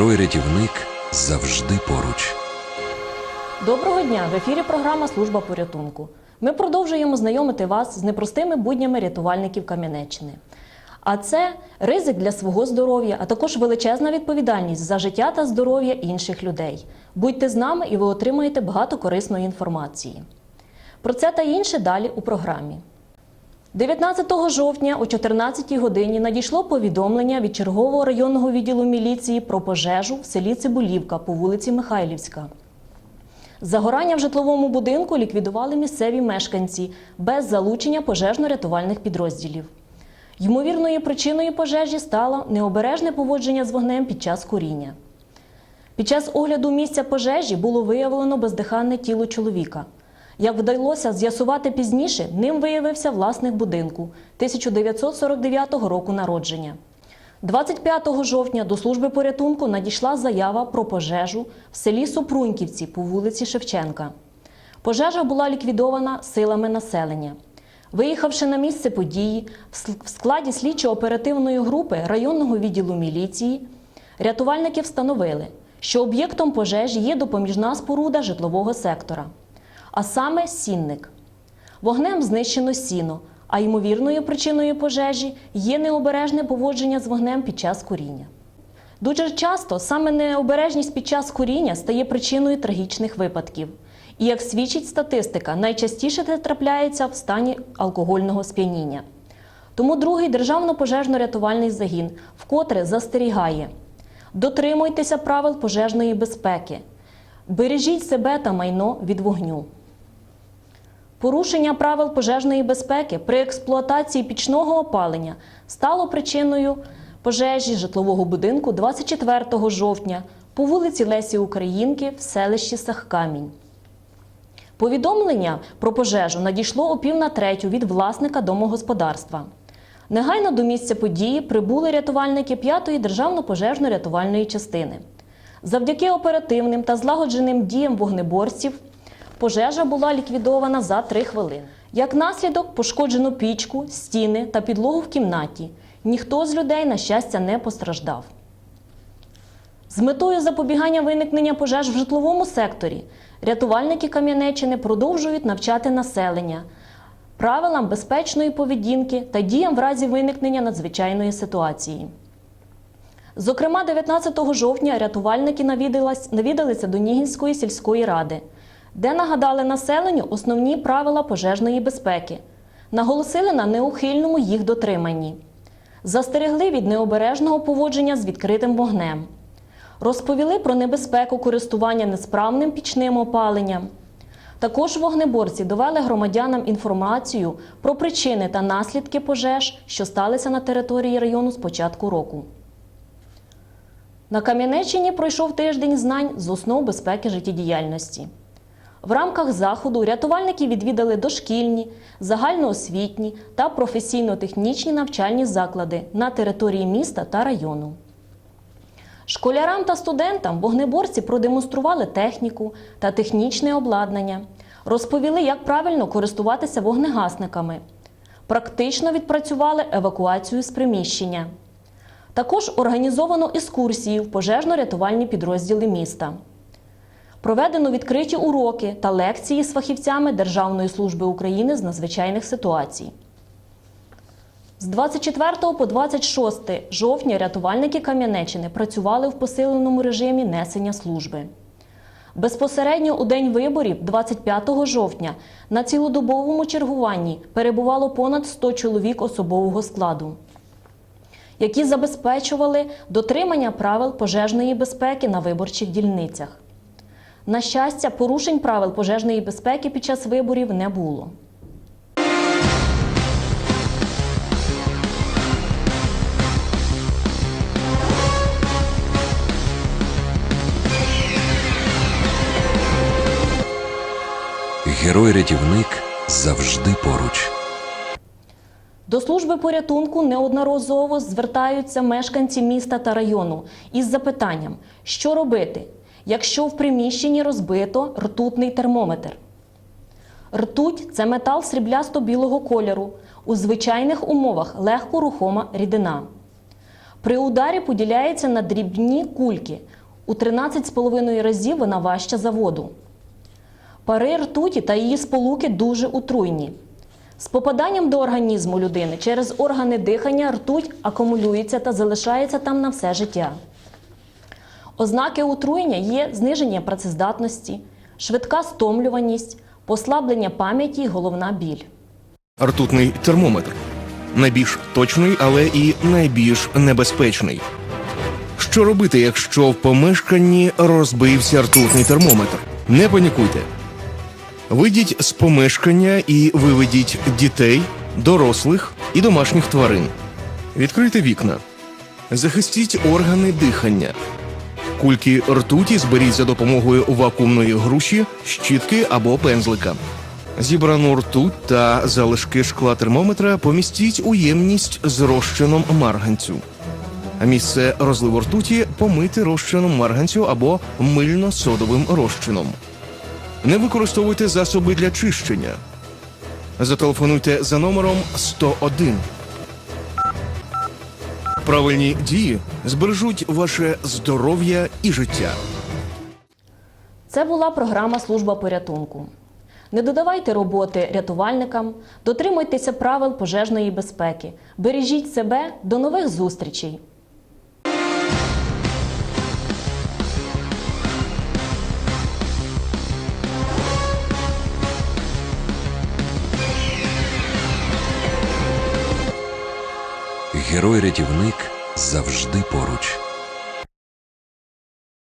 Герой-рятівник завжди поруч. Доброго дня! В ефірі програма Служба порятунку. Ми продовжуємо знайомити вас з непростими буднями рятувальників Кам'янеччини. А це ризик для свого здоров'я, а також величезна відповідальність за життя та здоров'я інших людей. Будьте з нами і ви отримаєте багато корисної інформації. Про це та інше далі у програмі. 19 жовтня о 14 годині надійшло повідомлення від чергового районного відділу міліції про пожежу в селі Цибулівка по вулиці Михайлівська. Загорання в житловому будинку ліквідували місцеві мешканці без залучення пожежно-рятувальних підрозділів. Ймовірною причиною пожежі стало необережне поводження з вогнем під час куріння. Під час огляду місця пожежі було виявлено бездиханне тіло чоловіка. Як вдалося з'ясувати пізніше, ним виявився власник будинку 1949 року народження. 25 жовтня до служби порятунку надійшла заява про пожежу в селі Супруньківці по вулиці Шевченка. Пожежа була ліквідована силами населення. Виїхавши на місце події, в складі слідчо-оперативної групи районного відділу міліції, рятувальники встановили, що об'єктом пожежі є допоміжна споруда житлового сектора, а саме сінник. Вогнем знищено сіно, а ймовірною причиною пожежі є необережне поводження з вогнем під час куріння. Дуже часто саме необережність під час куріння стає причиною трагічних випадків. І як свідчить статистика, найчастіше це трапляється в стані алкогольного сп'яніння. Тому другий державно-пожежно-рятувальний загін вкотре застерігає: дотримуйтеся правил пожежної безпеки, бережіть себе та майно від вогню. Порушення правил пожежної безпеки при експлуатації пічного опалення стало причиною пожежі житлового будинку 24 жовтня по вулиці Лесі Українки в селищі Сахкамінь. Повідомлення про пожежу надійшло о пів на третю від власника домогосподарства. Негайно до місця події прибули рятувальники 5-ї державно-пожежно-рятувальної частини. Завдяки оперативним та злагодженим діям вогнеборців пожежа була ліквідована за 3 хвилини. Як наслідок, пошкоджено пічку, стіни та підлогу в кімнаті. Ніхто з людей, на щастя, не постраждав. З метою запобігання виникнення пожеж в житловому секторі рятувальники Кам'янеччини продовжують навчати населення правилам безпечної поведінки та діям в разі виникнення надзвичайної ситуації. Зокрема, 19 жовтня рятувальники навідалися до Нігінської сільської ради, де нагадали населенню основні правила пожежної безпеки, наголосили на неухильному їх дотриманні, застерегли від необережного поводження з відкритим вогнем, розповіли про небезпеку користування несправним пічним опаленням. Також вогнеборці довели громадянам інформацію про причини та наслідки пожеж, що сталися на території району з початку року. На Кам'янеччині пройшов тиждень знань з основ безпеки життєдіяльності. В рамках заходу рятувальники відвідали дошкільні, загальноосвітні та професійно-технічні навчальні заклади на території міста та району. Школярам та студентам вогнеборці продемонстрували техніку та технічне обладнання, розповіли, як правильно користуватися вогнегасниками, практично відпрацювали евакуацію з приміщення. Також організовано екскурсії в пожежно-рятувальні підрозділи міста. Проведено відкриті уроки та лекції з фахівцями Державної служби України з надзвичайних ситуацій. З 24 по 26 жовтня рятувальники Кам'янеччини працювали в посиленому режимі несення служби. Безпосередньо у день виборів, 25 жовтня, на цілодобовому чергуванні перебувало понад 100 чоловік особового складу, які забезпечували дотримання правил пожежної безпеки на виборчих дільницях. На щастя, порушень правил пожежної безпеки під час виборів не було. Герой-рятівник завжди поруч. До служби порятунку неодноразово звертаються мешканці міста та району із запитанням, що робити, якщо в приміщенні розбито ртутний термометр. Ртуть це метал сріблясто-білого кольору, у звичайних умовах легко рухома рідина. При ударі поділяється на дрібні кульки. У 13,5 разів вона важча за воду. Пари ртуті та її сполуки дуже отруйні. З попаданням до організму людини через органи дихання ртуть акумулюється та залишається там на все життя. Ознаки отруєння є зниження працездатності, швидка стомлюваність, послаблення пам'яті і головна біль. Ртутний термометр. Найбільш точний, але і найбільш небезпечний. Що робити, якщо в помешканні розбився ртутний термометр? Не панікуйте. Вийдіть з помешкання і виведіть дітей, дорослих і домашніх тварин. Відкрийте вікна. Захистіть органи дихання. Кульки ртуті зберіть за допомогою вакуумної груші, щітки або пензлика. Зібрану ртуть та залишки шкла термометра помістіть у ємність з розчином марганцю. Місце розливу ртуті помити розчином марганцю або мильно-содовим розчином. Не використовуйте засоби для чищення. Зателефонуйте за номером 101. Правильні дії збережуть ваше здоров'я і життя. Це була програма Служба порятунку. Не додавайте роботи рятувальникам, дотримуйтеся правил пожежної безпеки, бережіть себе, до нових зустрічей! Герой-рятівник завжди поруч.